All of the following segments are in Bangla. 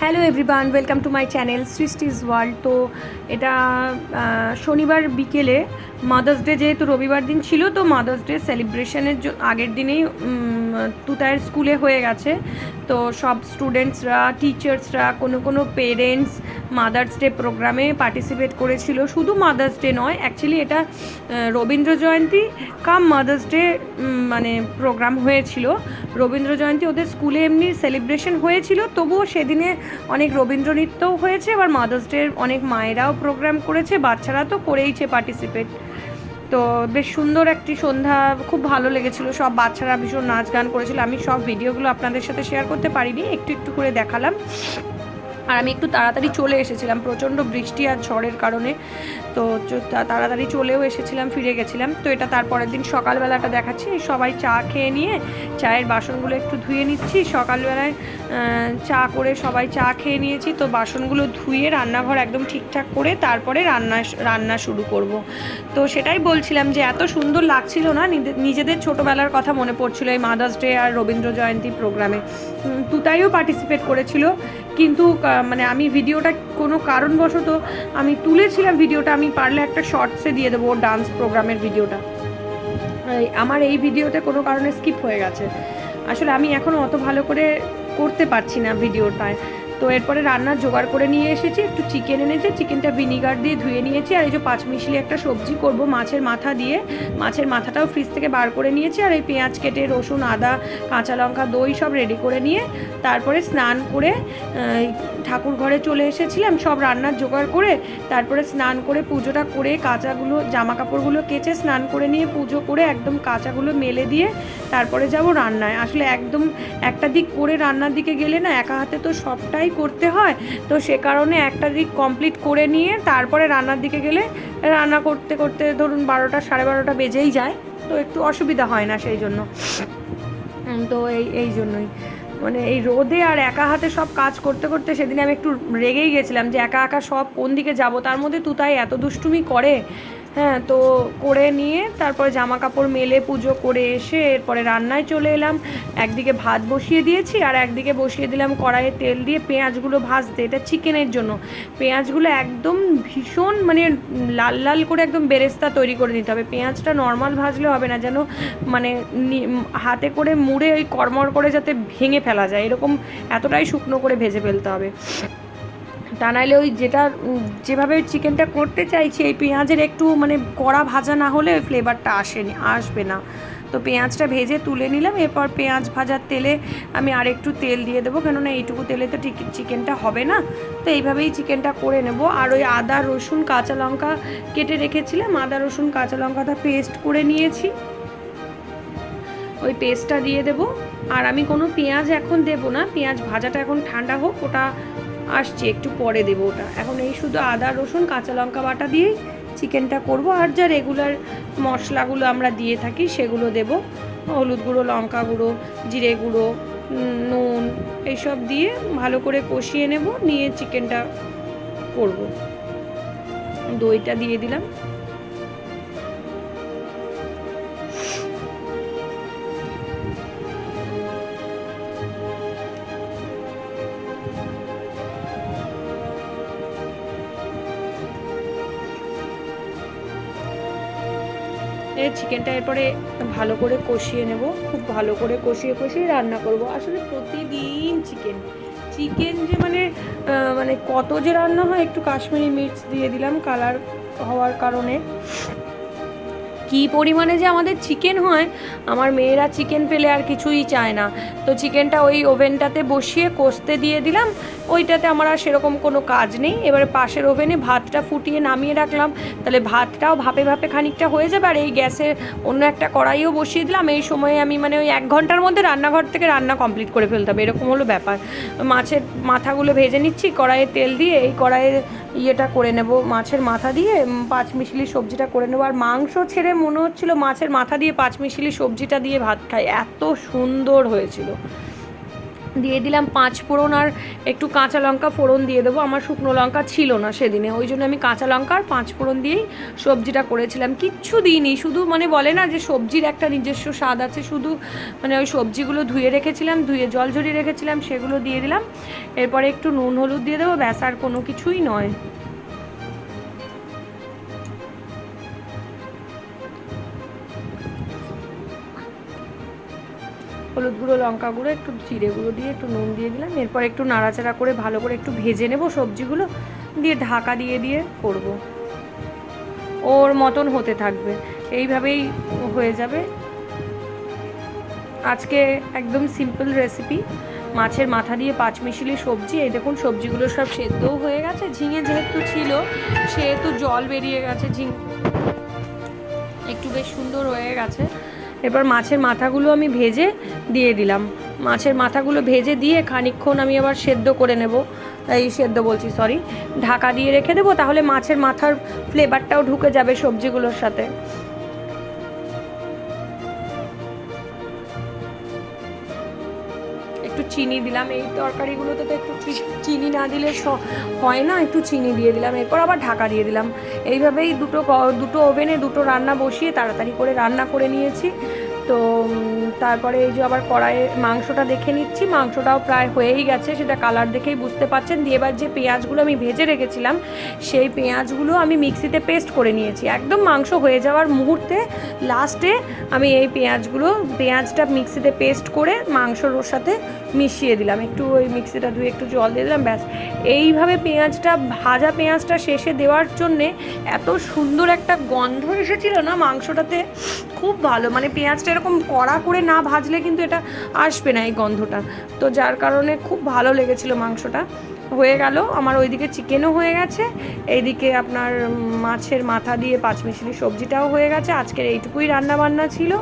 Hello everyone welcome to my channel Srishti's world তো এটা শনিবার বিকেলে মাদার্স ডে যেহেতু রবিবার দিন ছিল, তো মাদার্স ডে সেলিব্রেশনের আগের দিনেই তুতায়ের স্কুলে হয়ে গেছে। তো সব স্টুডেন্টসরা টিচার্সরা কোনো কোনো পেরেন্টস মাদার্স ডে প্রোগ্রামে পার্টিসিপেট করেছিল। শুধু মাদার্স ডে নয় অ্যাকচুয়ালি এটা Rabindra Jayanti cum mother's day মানে প্রোগ্রাম হয়েছিল। রবীন্দ্র জয়ন্তী ওদের স্কুলে এমনি সেলিব্রেশন হয়েছিল, তবুও সেদিনে অনেক রবীন্দ্র নৃত্যও হয়েছে, আবার মাদার্স ডের অনেক মায়েরাও প্রোগ্রাম করেছে, বাচ্চারা তো করেইছে পার্টিসিপেট তো বেশ সুন্দর একটি সন্ধ্যা, খুব ভালো লেগেছিল। সব বাচ্চারা ভীষণ নাচ গান করেছিল। আমি সব ভিডিওগুলো আপনাদের সাথে শেয়ার করতে পারিনি, একটু একটু করে দেখালাম। আর আমি একটু তাড়াতাড়ি চলে এসেছিলাম, প্রচণ্ড বৃষ্টি আর ঝড়ের কারণে। তো তাড়াতাড়ি চলেও এসেছিলাম, ফিরে গেছিলাম। তো এটা তারপরের দিন সকালবেলাটা দেখাচ্ছি। সবাই চা খেয়ে নিয়ে চায়ের বাসনগুলো একটু ধুয়ে নিচ্ছি। সকালবেলায় চা করে সবাই চা খেয়ে নিয়েছি। তো বাসনগুলো ধুয়ে রান্নাঘর একদম ঠিকঠাক করে তারপরে রান্না রান্না শুরু করব। তো সেটাই বলছিলাম যে, এত সুন্দর লাগছিল না? নিজে- নিজেদের ছোটোবেলার কথা মনে পড়ছিল এই মাদার্স ডে আর রবীন্দ্র জয়ন্তী প্রোগ্রামে তুতাইও পার্টিসিপেট করেছিল। কিন্তু মানে আমি ভিডিওটা কোনো কারণবশত আমি তুলেছিলাম ভিডিওটা, আমি পারলে একটা শর্টসে দিয়ে দেবো ডান্স প্রোগ্রামের ভিডিওটা। আমার এই ভিডিওতে কোনো কারণে স্কিপ হয়ে গেছে। আসলে আমি এখনও অত ভালো করে করতে পারছি না ভিডিওটায়। তো এরপরে রান্নার জোগাড় করে নিয়ে এসেছি, একটু চিকেন এনেছি চিকেনটা ভিনিগার দিয়ে ধুয়ে নিয়েছি, আর এই যে পাঁচমিশালি একটা সবজি করব মাছের মাথা দিয়ে। মাছের মাথাটাও ফ্রিজ থেকে বার করে নিয়েছি, আর এই পেঁয়াজ কেটে, রসুন, আদা, কাঁচা লঙ্কা, দই সব রেডি করে নিয়ে তারপরে স্নান করে ঠাকুর ঘরে চলে এসেছিলাম, সব রান্নার জোগাড় করে তারপরে স্নান করে পুজোটা করে কাঁচাগুলো জামা কাপড়গুলো কেচে স্নান করে নিয়ে পুজো করে একদম কাঁচাগুলো মেলে দিয়ে তারপরে যাব রান্নায়। আসলে একদম একটা দিক করে রান্নার দিকে গেলে না, একা হাতে তো সবটাই করতে হয়, তো সে কারণে একটা দিক কমপ্লিট করে নিয়ে তারপরে রান্নার দিকে গেলে রান্না করতে করতে ধরুন বারোটা, সাড়ে বারোটা বেজেই যায়, তো একটু অসুবিধা হয় না সেই জন্য। তো এই এই জন্যই। মানে এই রোদে আর একা হাতে সব কাজ করতে করতে সেদিন আমি একটু রেগেই গেছিলাম যে একা একা সব কোন দিকে যাব? তার মধ্যে তুতাই এত দুষ্টুমি করে হ্যাঁ তো করে নিয়ে তারপর জামা কাপড় মেলে পুজো করে এসে এরপরে রান্নায় চলে এলাম। একদিকে ভাত বসিয়ে দিয়েছি আর একদিকে বসিয়ে দিলাম কড়াইয়ে তেল দিয়ে পেঁয়াজগুলো ভাজতে। এটা চিকেনের জন্য। পেঁয়াজগুলো একদম ভীষণ মানে লাল লাল করে একদম বেরেস্তা তৈরি করে নিতে হবে। পেঁয়াজটা নর্মাল ভাজলে হবে না, যেন মানে হাতে করে মুড়ে ওই কড়মড় করে যাতে ভেঙে ফেলা যায়। এরকম এতটাই শুকনো করে ভেজে ফেলতে হবে। তা নাহলে ওই যেটা যেভাবে চিকেনটা করতে চাইছি, এই পেঁয়াজের একটু মানে কড়া ভাজা না হলে ওই ফ্লেভারটা আসেনি, আসবে না। তো পেঁয়াজটা ভেজে তুলে নিলাম, এরপর পেঁয়াজ ভাজার তেলে আমি আর একটু তেল দিয়ে দেবো, কেননা এইটুকু তেলে তো ঠিক চিকেনটা হবে না। তো এইভাবেই চিকেনটা করে নেব। আর ওই আদা, রসুন, কাঁচা লঙ্কা কেটে রেখেছিলাম, আদা, রসুন, কাঁচা লঙ্কাটা পেস্ট করে নিয়েছি। ওই পেস্টটা দিয়ে দেব। আর আমি কোনো পেঁয়াজ এখন দেব না, পেঁয়াজ ভাজাটা এখন ঠান্ডা হোক, ওটা আসছে, একটু পরে দেবো ওটা। এখন এই শুধু আদা, রসুন, কাঁচা লঙ্কা বাটা দিয়েই চিকেনটা করব, আর যা রেগুলার মশলাগুলো আমরা দিয়ে থাকি সেগুলো দেব। হলুদ গুঁড়ো, লঙ্কা গুঁড়ো, জিরে গুঁড়ো নুন, এইসব দিয়ে ভালো করে কষিয়ে নেব, নিয়ে চিকেনটা করব। দইটা দিয়ে দিলাম। এই চিকেনটা এরপরে ভালো করে কষিয়ে নেব। খুব ভালো করে কষিয়ে কষিয়ে রান্না করব। আসলে প্রতিদিন চিকেন চিকেন যে মানে মানে কত যে রান্না হয়, একটু কাশ্মীরি মির্চ দিয়ে দিলাম কালার হওয়ার কারণে। কি পরিমাণে যে আমাদের চিকেন হয়, আমার মেয়েরা চিকেন পেলে আর কিছুই চায় না। তো চিকেনটা ওই ওভেনটাতে বসিয়ে কষতে দিয়ে দিলাম, ওইটাতে আমার আর সেরকম কোনো কাজ নেই। এবারে পাশের ওভেনে ভাতটা ফুটিয়ে নামিয়ে রাখলাম। তাহলে ভাতটাও ভাপে ভাপে খানিকটা হয়ে যাবে, আর এই গ্যাসে অন্য একটা কড়াইও বসিয়ে দিলাম। এই সময়ে আমি মানে ওই এক ঘণ্টার মধ্যে রান্নাঘর থেকে রান্না কমপ্লিট করে ফেলতে হবে এরকম হলো ব্যাপার। মাছের মাথাগুলো ভেজে নিচ্ছি, কড়াইয়ে তেল দিয়ে, এই কড়াইয়ে ইয়েটা করে নেব, মাছের মাথা দিয়ে পাঁচ মিশিলি সবজিটা করে নেব। আর মাংস ছেড়ে মনে হচ্ছিল মাছের মাথা দিয়ে পাঁচ মিশিলি সবজিটা দিয়ে ভাত খাই। এত সুন্দর হয়েছিল। দিয়ে দিলাম পাঁচ ফোড়ন আর একটু কাঁচা লঙ্কা ফোড়ন দিয়ে দেবো। আমার শুকনো লঙ্কা ছিল না সেদিনে, ওই জন্য আমি কাঁচা লঙ্কা আর পাঁচ ফোড়ন দিয়েই সবজিটা করেছিলাম। কিচ্ছু দিইনি, শুধু মানে বলে না যে সবজির একটা নিজস্ব স্বাদ আছে, শুধু মানে ওই সবজিগুলো ধুয়ে রেখেছিলাম, ধুয়ে জল ঝরিয়ে রেখেছিলাম, সেগুলো দিয়ে দিলাম। এরপরে একটু নুন, হলুদ দিয়ে দেবো, ব্যাস, আর কোনো কিছুই নয়। হলুদ গুঁড়ো, লঙ্কা গুঁড়ো, একটু জিরে গুঁড়ো দিয়ে একটু নুন দিয়ে দিলাম। এরপর একটু নাড়াচাড়া করে ভালো করে একটু ভেজে নেব সবজিগুলো। দিয়ে ঢাকা দিয়ে দিয়ে করব। ওর মতন হতে থাকবে। এইভাবেই হয়ে যাবে। আজকে একদম সিম্পল রেসিপি মাছের মাথা দিয়ে পাঁচমিশালি সবজি। এই দেখুন, সবজিগুলো সব সেদ্ধও হয়ে গেছে। ঝিঙে যেহেতু ছিল, সেহেতু জল বেরিয়ে গেছে। ঝিঙে একটু বেশ সুন্দর হয়ে গেছে। এবার মাছের মাথাগুলো আমি ভেজে দিয়ে দিলাম। মাছের মাথাগুলো ভেজে দিয়ে খানিক্ষণ আমি আবার সেদ্ধ করে নেব। এই সেদ্ধ বলছি সরি ঢাকা দিয়ে রেখে দেবো, তাহলে মাছের মাথার ফ্লেভারটাও ঢুকে যাবে সবজিগুলোর সাথে। একটু চিনি দিলাম। এই তরকারিগুলোতে তো একটু চিনি না দিলে হয় না, একটু চিনি দিয়ে দিলাম। এরপর আবার ঢাকা দিয়ে দিলাম। এইভাবেই দুটো দুটো ওভেনে দুটো রান্না বসিয়ে তাড়াতাড়ি করে রান্না করে নিয়েছি। তো তারপরে এই যে আবার কড়াইয়ে মাংসটা দেখে নিচ্ছি, মাংসটাও প্রায় হয়েই গেছে, সেটা কালার দেখেই বুঝতে পারছেন। দিয়ে এবার যে পেঁয়াজগুলো আমি ভেজে রেখেছিলাম, সেই পেঁয়াজগুলো আমি মিক্সিতে পেস্ট করে নিয়েছি। একদম মাংস হয়ে যাওয়ার মুহূর্তে লাস্টে আমি এই পেঁয়াজগুলো, পেঁয়াজটা মিক্সিতে পেস্ট করে মাংসর ওর সাথে মিশিয়ে দিলাম। একটু ওই মিক্সিটা ধুয়ে একটু জল দিয়ে দিলাম, ব্যাস। এইভাবে পেঁয়াজটা, ভাজা পেঁয়াজটা শেষে দেওয়ার জন্যে এত সুন্দর একটা গন্ধ এসেছিল না মাংসটাতে? খুব ভালো মানে পেঁয়াজটা এরকম কড়া করে না ভাজলে কিন্তু এটা আসবে না এই গন্ধটা। তো যার কারণে খুব ভালো লেগেছিল মাংসটা। হয়ে গেল, আমার ওইদিকে চিকেনও হয়ে গেছে, এইদিকে আপনার মাছের মাথা দিয়ে পাঁচমিশালি সবজিটাও হয়ে গেছে। আজকের এইটুকুই রান্না বান্না ছিল।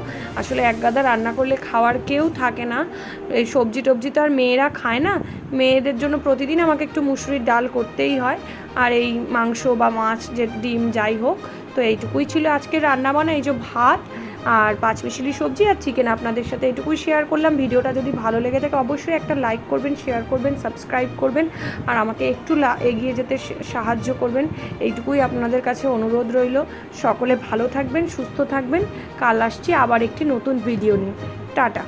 আসলে এক গাদা রান্না করলে খাওয়ার কেউ থাকে না। এই সবজি টবজি তো আর মেয়েরা খায় না। মেয়েদের জন্য প্রতিদিন আমাকে একটু মুসুরির ডাল করতেই হয়। আর এই মাংস বা মাছ যে ডিম যাই হোক, তো এইটুকুই ছিল আজকের রান্না বান্না এই যে ভাত আর পাঁচ মিশিলি সবজি আর চিকেন আপনাদের সাথে এটুকুই শেয়ার করলাম। ভিডিওটা যদি ভালো লেগে থাকে, অবশ্যই একটা লাইক করবেন শেয়ার করবেন সাবস্ক্রাইব করবেন, আর আমাকে একটু এগিয়ে যেতে সাহায্য করবেন। এইটুকুই আপনাদের কাছে অনুরোধ রইল। সকলে ভালো থাকবেন, সুস্থ থাকবেন। কাল আসছি আবার একটি নতুন ভিডিও নিয়ে। টাটা।